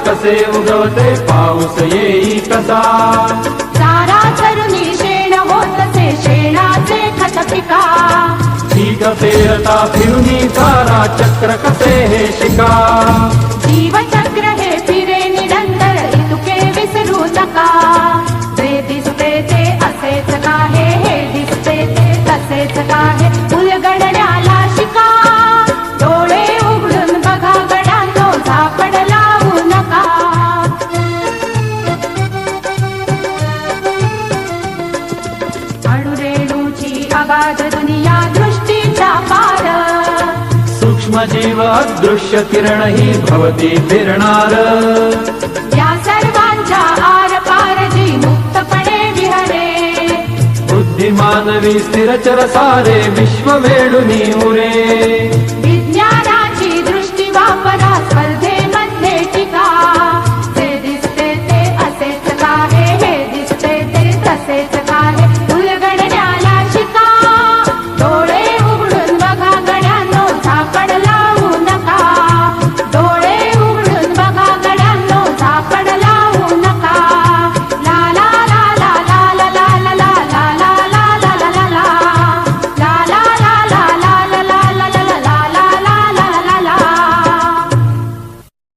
कसे उगवते पाऊस येई कसा? चारा चरुणी शेण होतसे शेणाचे खत पिका. पीक पेरता फिरुनी तारा चक्र कसे हे शिका? जीवचक्र हे फिरे निरंतर इतुके विसरू नका. अणुरेणूची अगाध दुनिया दृष्टीचा पार सूक्ष्म जीव दृश्य किरण ही भवती फिरणार या सर्वांच्या आर पार जी मुक्तपणे विहरे। बुद्धिमानवी स्थिरचर सारे विश्व वेडुनी उरे